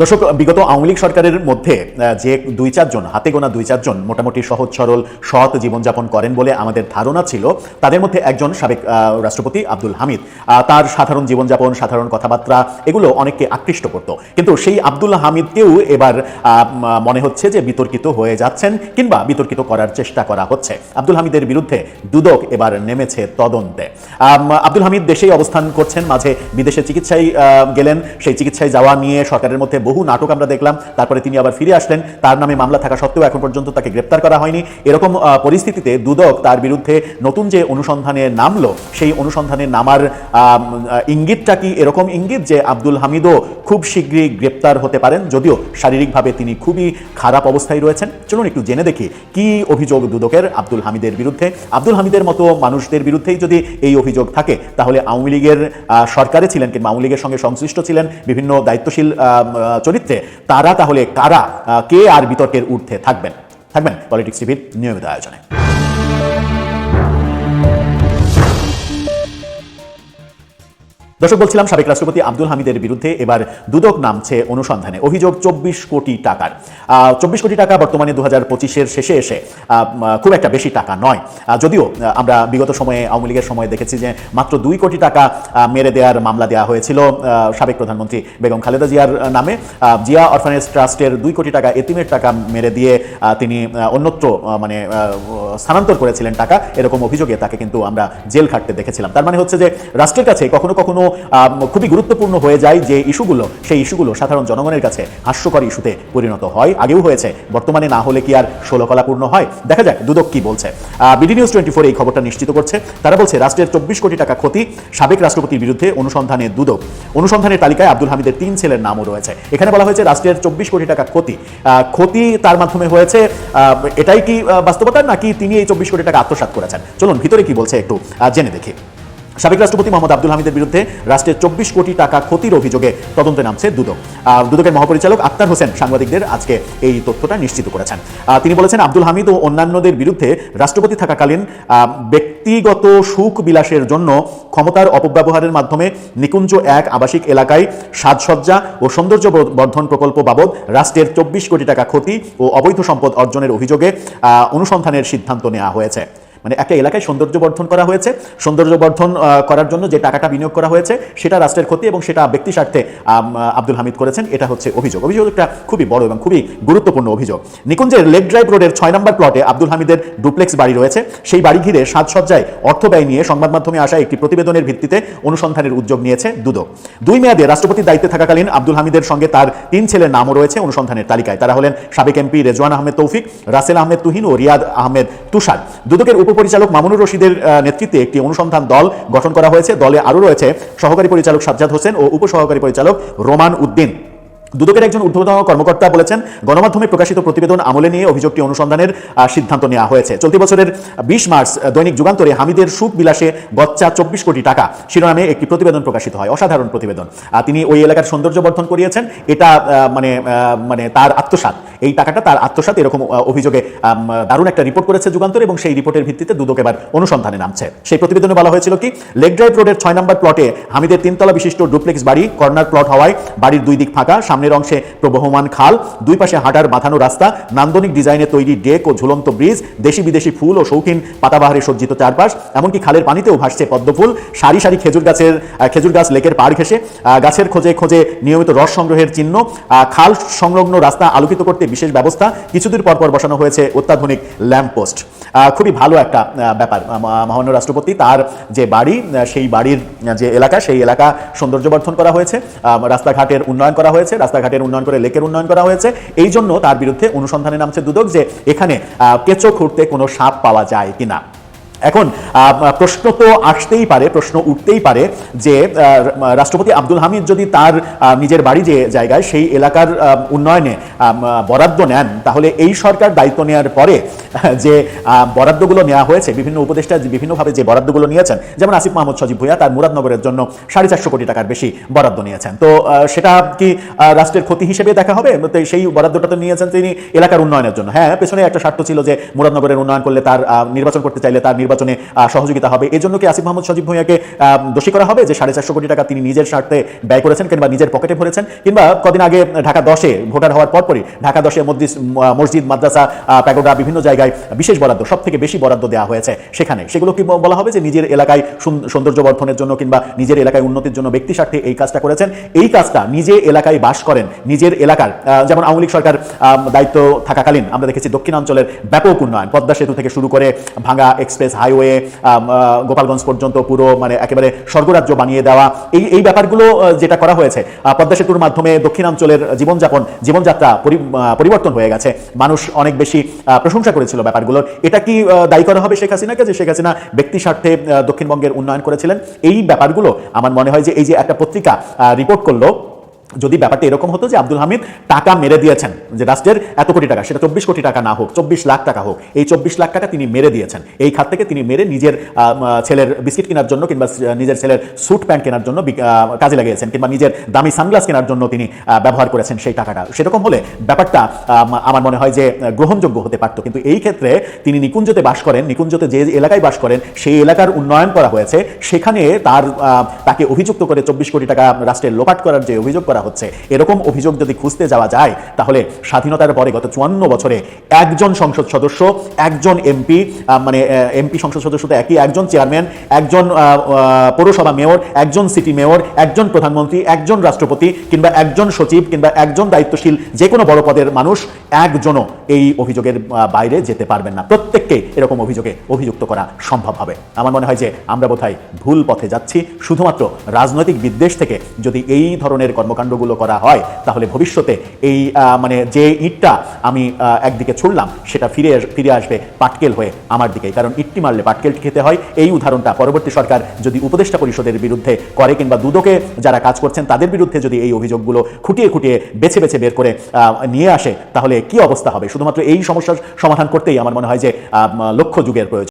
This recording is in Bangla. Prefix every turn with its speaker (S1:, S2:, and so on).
S1: দর্শক, বিগত আওয়ামী লীগ সরকারের মধ্যে যে দুই চারজন, হাতে গোনা দুই চারজন মোটামুটি সহজ সরল, সৎ জীবনযাপন করেন বলে আমাদের ধারণা ছিল, তাদের মধ্যে একজন সাবেক রাষ্ট্রপতি আব্দুল হামিদ তার সাধারণ জীবনযাপন, সাধারণ কথাবার্তা এগুলো অনেককে আকৃষ্ট করত। কিন্তু সেই আব্দুল হামিদকেও এবার মনে হচ্ছে যে বিতর্কিত হয়ে যাচ্ছেন কিংবা বিতর্কিত করার চেষ্টা করা হচ্ছে। আব্দুল হামিদের বিরুদ্ধে দুদক এবার নেমেছে তদন্তে। আব্দুল হামিদ দেশেই অবস্থান করছেন, মাঝে বিদেশে চিকিৎসায় গেলেন। সেই চিকিৎসায় যাওয়া নিয়ে সরকারের মধ্যে বহু নাটক আমরা দেখলাম, তারপরে তিনি আবার ফিরে আসলেন। তার নামে মামলা থাকা সত্ত্বেও এখন পর্যন্ত তাকে গ্রেপ্তার করা হয়নি। এরকম পরিস্থিতিতে দুদক তার বিরুদ্ধে নতুন যে অনুসন্ধানে নামলো, সেই অনুসন্ধানে নামার ইঙ্গিতটা কি এরকম ইঙ্গিত যে আব্দুল হামিদও খুব শীঘ্রই গ্রেপ্তার হতে পারেন? যদিও শারীরিকভাবে তিনি খুবই খারাপ অবস্থায় রয়েছেন। চলুন একটু জেনে দেখি, কি অভিযোগ দুদকের আব্দুল হামিদের বিরুদ্ধে? আব্দুল হামিদের মতো মানুষদের বিরুদ্ধেই যদি এই অভিযোগ থাকে, তাহলে আওয়ামী লীগের সরকারে ছিলেন কিংবা আওয়ামী লীগের সঙ্গে সংশ্লিষ্ট ছিলেন বিভিন্ন দায়িত্বশীল চরিত্রে তারা তাহলে কারা কে আর বিতর্কের ঊর্ধ্বে থাকবেন? থাকবেন পলিটিক্স টিভির নিয়মিত আয়োজনে। দর্শক, বলছিলাম সাবেক রাষ্ট্রপতি আব্দুল হামিদের বিরুদ্ধে এবার দুদক নামছে অনুসন্ধানে। অভিযোগ চব্বিশ কোটি টাকার। চব্বিশ কোটি টাকা বর্তমানে দু হাজার পঁচিশের শেষে এসে খুব একটা বেশি টাকা নয়। যদিও আমরা বিগত সময়ে, আওয়ামী লীগের সময় দেখেছি যে মাত্র দুই কোটি টাকা মেরে দেওয়ার মামলা দেওয়া হয়েছিল সাবেক প্রধানমন্ত্রী বেগম খালেদা জিয়ার নামে। জিয়া অরফানেজ ট্রাস্টের দুই কোটি টাকা এতিমের টাকা মেরে দিয়ে তিনি অন্যত্র মানে স্থানান্তর করেছিলেন টাকা, এরকম অভিযোগে তাকে কিন্তু আমরা জেল খাটতে দেখেছিলাম। তার মানে হচ্ছে যে, রাষ্ট্রের কাছে কখনো কখনো খুবই গুরুত্বপূর্ণ হয়ে যায় যে ইস্যুগুলো, সেই ইস্যুগুলো সাধারণ জনগণের কাছে হাস্যকর ইস্যুতে পরিণত হয়। আগেও হয়েছে, বর্তমানে না হলে কি আর ষোলকলাপূর্ণ হয়? দেখা যাক, দুদক কি বলছে। বিডি নিউজ টোয়েন্টি ফোর এই খবরটা নিশ্চিত করছে। তারা বলছে, রাষ্ট্রের চব্বিশ কোটি টাকা ক্ষতি সাবেক রাষ্ট্রপতির বিরুদ্ধে অনুসন্ধানে দুদক। অনুসন্ধানের তালিকায় আব্দুল হামিদের তিন ছেলের নামও রয়েছে। এখানে বলা হয়েছে, রাষ্ট্রের চব্বিশ কোটি টাকা ক্ষতি। ক্ষতি তার মাধ্যমে হয়েছে এটাই কি বাস্তবতা নাকি তিনি এই চব্বিশ কোটি টাকা আত্মসাত করেছেন। চলুন ভিতরে কি বলছে একটু জেনে দেখি। সাবেক রাষ্ট্রপতি মোহাম্মদ আব্দুল হামিদের বিরুদ্ধে রাষ্ট্রের চব্বিশ কোটি টাকা ক্ষতির অভিযোগে তদন্তে নামছে দুদক। দুদকের মহাপরিচালক আক্তার হোসেন সাংবাদিকদের আজকে এই তথ্যটা নিশ্চিত করেছেন। তিনি বলেছেন, আব্দুল হামিদ ও অন্যান্যদের বিরুদ্ধে রাষ্ট্রপতি থাকাকালীন ব্যক্তিগত সুখ বিলাসের জন্য ক্ষমতার অপব্যবহারের মাধ্যমে নিকুঞ্জ এক আবাসিক এলাকায় সাজসজ্জা ও সৌন্দর্য বর্ধন প্রকল্প বাবদ রাষ্ট্রের চব্বিশ কোটি টাকা ক্ষতি ও অবৈধ সম্পদ অর্জনের অভিযোগে অনুসন্ধানের সিদ্ধান্ত নেওয়া হয়েছে। মানে একটা এলাকায় সৌন্দর্য বর্ধন করা হয়েছে। সৌন্দর্য বর্ধন করার জন্য যে টাকাটা বিনিয়োগ করা হয়েছে, সেটা রাষ্ট্রের ক্ষতি এবং সেটা ব্যক্তি স্বার্থে আব্দুল হামিদ করেছেন। এটা হচ্ছে অভিযোগ। অভিযোগটা খুবই বড় এবং খুবই গুরুত্বপূর্ণ অভিযোগ। নিকুঞ্জের লেক ড্রাইভ রোডের ছয় নম্বর প্লটে আব্দুল হামিদের ডুপ্লেক্স বাড়ি রয়েছে। সেই বাড়ি ঘিরে সাজসজ্জায় অর্থ ব্যয় নিয়ে সংবাদ মাধ্যমে আসা একটি প্রতিবেদনের ভিত্তিতে অনুসন্ধানের উদ্যোগ নিয়েছে দুদক। দুই মেয়াদে রাষ্ট্রপতির দায়িত্বে থাকাকালীন আব্দুল হামিদের সঙ্গে তার তিন ছেলের নামও রয়েছে অনুসন্ধানের তালিকায়। তারা হলেন সাবেক এমপি রেজওয়ান আহমেদ তৌফিক, রাসেল আহমেদ তুহিন ও রিয়াদ আহমেদ তুষার। দুদকের উপপরিচালক মামুনুর রশিদের নেতৃত্বে একটি অনুসন্ধান দল গঠন করা হয়েছে। দলে আরও রয়েছে সহকারী পরিচালক সাজ্জাদ হোসেন ও উপসহকারী পরিচালক রোমান উদ্দিন। দুদকের একজন ঊর্ধ্বতন কর্মকর্তা বলেছেন, গণমাধ্যমে প্রকাশিত প্রতিবেদন আমলে নিয়ে অভিযোগটি অনুসন্ধানের সিদ্ধান্ত নেওয়া হয়েছে। চলতি বছরের বিশ মার্চ দৈনিক যুগান্তরে হামিদের সুখ বিলাসে গচ্চা চব্বিশ কোটি টাকা। শিরোনামে একটি প্রতিবেদন প্রকাশিত হয়, অসাধারণ প্রতিবেদন। তিনি ওই এলাকার সৌন্দর্য বর্ধন করিয়েছেন, এটা মানে মানে তার আত্মসাৎ। এই টাকাটা তার আত্মসাৎ এরকম অভিযোগে দারুণ একটা রিপোর্ট করেছে যুগান্তর এবং সেই রিপোর্টের ভিত্তিতে দুদক এবার অনুসন্ধানে নামছে। সেই প্রতিবেদনে বলা হয়েছিল কি, লেক ড্রাইভ রোডের ছয় নম্বর প্লটে হামিদের তিনতলা বিশিষ্ট ডুপ্লেক্স বাড়ি, কর্নার প্লট হওয়ায় বাড়ির দুই দিক ফাঁকা সামনের অংশে প্রবহমান খাল, দুই পাশে হাঁটার বাঁধানো রাস্তা, নান্দনিক ডিজাইনে তৈরি ডেক ও ঝুলন্ত ব্রিজ, দেশি বিদেশি ফুল ও শৌখিন পাতাবাহারে সজ্জিত চারপাশ, এমনকি খালের পানিতেও ভাসছে পদ্মফুল সারি সারি খেজুর গাছের খেজুর গাছ লেকের পাড় ঘেসে গাছের খোঁজে খোঁজে নিয়মিত রস সংগ্রহের চিহ্ন খাল সংলগ্ন রাস্তা আলোকিত করতে বিশেষ ব্যবস্থা কিছুদিন পর পর বসানো হয়েছে অত্যাধুনিক ল্যাম্পপোস্ট খুবই ভালো একটা ব্যাপার মহান্য রাষ্ট্রপতি, তার যে বাড়ি সেই বাড়ির যে এলাকা, সেই এলাকা সৌন্দর্য বর্ধন করা হয়েছে রাস্তাঘাটের উন্নয়ন করা হয়েছে রাস্তাঘাটের উন্নয়ন করে লেকের উন্নয়ন করা হয়েছে। এই জন্য তার বিরুদ্ধে অনুসন্ধানে নামছে দুদক যে এখানে কেঁচো খুঁড়তে কোনো সাপ পাওয়া যায় কিনা। এখন প্রশ্ন তো আসতেই পারে, প্রশ্ন উঠতেই পারে যে রাষ্ট্রপতি আব্দুল হামিদ যদি তার নিজের বাড়ি যে জায়গায় সেই এলাকার উন্নয়নে বরাদ্দ নেন, তাহলে এই সরকার দায়িত্ব নেওয়ার পরে যে বরাদ্দগুলো নেওয়া হয়েছে, বিভিন্ন উপদেষ্টা বিভিন্নভাবে যে বরাদ্দগুলো নিয়েছেন, যেমন আসিফ মাহমুদ সজীব ভুইয়া তার মুরাদনগরের জন্য সাড়ে চারশো কোটি টাকার বেশি বরাদ্দ নিয়েছেন। তো সেটা কি রাষ্ট্রের ক্ষতি হিসেবে দেখা হবে? সেই বরাদ্দটা তো নিয়েছেন তিনি এলাকার উন্নয়নের জন্য। হ্যাঁ পেছনে একটা স্বার্থ ছিল যে মুরাদনগরের উন্নয়ন করলে তার নির্বাচন করতে চাইলে তার নির্বাচন নির্বাচনে সহযোগিতা হবে। এজন্য কি আসিফ মোহাম্মদ সজীব ভূঁইয়াকে দোষী করা হবে যে সাড়ে চারশো কোটি টাকা তিনি নিজের স্বার্থে ব্যয় করেছেন কিংবা নিজের পকেটে ভরেছেন? কিংবা কদিন আগে ঢাকা দশে ভোটার হওয়ার পরপরই ঢাকা দশে মসজিদ, মাদ্রাসা প্যাগোডা বিভিন্ন জায়গায় বিশেষ বরাদ্দ সব থেকে বেশি বরাদ্দ দেওয়া হয়েছে সেখানে। সেগুলো কি বলা হবে যে নিজের এলাকায় সৌন্দর্য বর্ধনের জন্য কিংবা নিজের এলাকায় উন্নতির জন্য ব্যক্তি স্বার্থে এই কাজটা করেছেন? এই কাজটা নিজে এলাকায় বাস করেন, নিজের এলাকার যেমন আওয়ামী লীগ সরকার দায়িত্ব থাকাকালীন আমরা দেখেছি দক্ষিণাঞ্চলের ব্যাপক উন্নয়ন। পদ্মা সেতু থেকে শুরু করে ভাঙ্গা এক্সপ্রেস হাইওয়ে গোপালগঞ্জ পর্যন্ত পুরো মানে একেবারে স্বর্গরাজ্য বানিয়ে দেওয়া। এই এই ব্যাপারগুলো যেটা করা হয়েছে পদ্মা সেতুর মাধ্যমে দক্ষিণাঞ্চলের জীবনযাপন, জীবনযাত্রা পরি- পরিবর্তন হয়ে গেছে। মানুষ অনেক বেশি প্রশংসা করেছিল ব্যাপারগুলোর এটা কি দায়ী করা হবে শেখ হাসিনাকে, যে শেখ হাসিনা ব্যক্তি স্বার্থে দক্ষিণবঙ্গের উন্নয়ন করেছিলেন? এই ব্যাপারগুলো আমার মনে হয় যে, এই যে একটা পত্রিকা রিপোর্ট করল যদি ব্যাপারটা এরকম হতো যে আব্দুল হামিদ টাকা মেরে দিয়েছেন, যে রাষ্ট্রের এত কোটি টাকা, সেটা চব্বিশ কোটি টাকা না হোক, চব্বিশ লাখ টাকা হোক, এই চব্বিশ লাখ টাকা তিনি মেরে দিয়েছেন। এই খাত থেকে তিনি মেরে নিজের ছেলের বিস্কিট কেনার জন্য কিংবা নিজের ছেলের স্যুট প্যান্ট কেনার জন্য কাজে লাগিয়েছেন, কিংবা নিজের দামি সানগ্লাস কেনার জন্য তিনি ব্যবহার করেছেন সেই টাকাটা। সেরকম হলে ব্যাপারটা আমার মনে হয় যে গ্রহণযোগ্য হতে পারতো। কিন্তু এই ক্ষেত্রে তিনি নিকুঞ্জতে বাস করেন, নিকুঞ্জতে যে এলাকায় বাস করেন, সেই এলাকার উন্নয়ন করা হয়েছে। সেখানে তার তাকে অভিযুক্ত করে চব্বিশ কোটি টাকা রাষ্ট্রের লোপাট করার যে অভিযোগ করা হচ্ছে। এরকম অভিযোগ যদি খুঁজতে যাওয়া যায়, তাহলে স্বাধীনতার পরে গত চুয়ান্ন বছরে একজন সংসদ সদস্য, একজন এমপি মানে এমপি সংসদ সদস্য তো একই, একজন চেয়ারম্যান, একজন পৌরসভা মেয়র, একজন সিটি মেয়র, একজন প্রধানমন্ত্রী, একজন রাষ্ট্রপতি, কিংবা একজন সচিব, কিংবা একজন দায়িত্বশীল যে কোনো বড় পদের মানুষ, একজনও এই অভিযোগের বাইরে যেতে পারবেন না। প্রত্যেককে এরকম অভিযোগে অভিযুক্ত করা সম্ভব হবে। আমার মনে হয় যে আমরা বোধহয় ভুল পথে যাচ্ছি। শুধুমাত্র রাজনৈতিক বিদ্বেষ থেকে যদি এই ধরনের কর্মকাণ্ডগুলো করা হয়, তাহলে ভবিষ্যতে এই মানে যে ইটটা আমি একদিকে ছুড়লাম, সেটা ফিরে ফিরে আসবে পাটকেল হয়ে আমার দিকে কারণ ইটটি মারলে পাটকেল খেতে হয়। এই উদাহরণটা পরবর্তী সরকার যদি উপদেষ্টা পরিষদের বিরুদ্ধে করে কিংবা দুদকে যারা কাজ করছেন, তাদের বিরুদ্ধে যদি এই অভিযোগগুলো খুঁটিয়ে খুঁটিয়ে বেছে বেছে বের করে নিয়ে আসে, তাহলে কি অবস্থা হবে? শুধুমাত্র এই সমস্যার সমাধান করতেই আমার মনে হয় যে লক্ষ্য যুগের প্রয়োজন।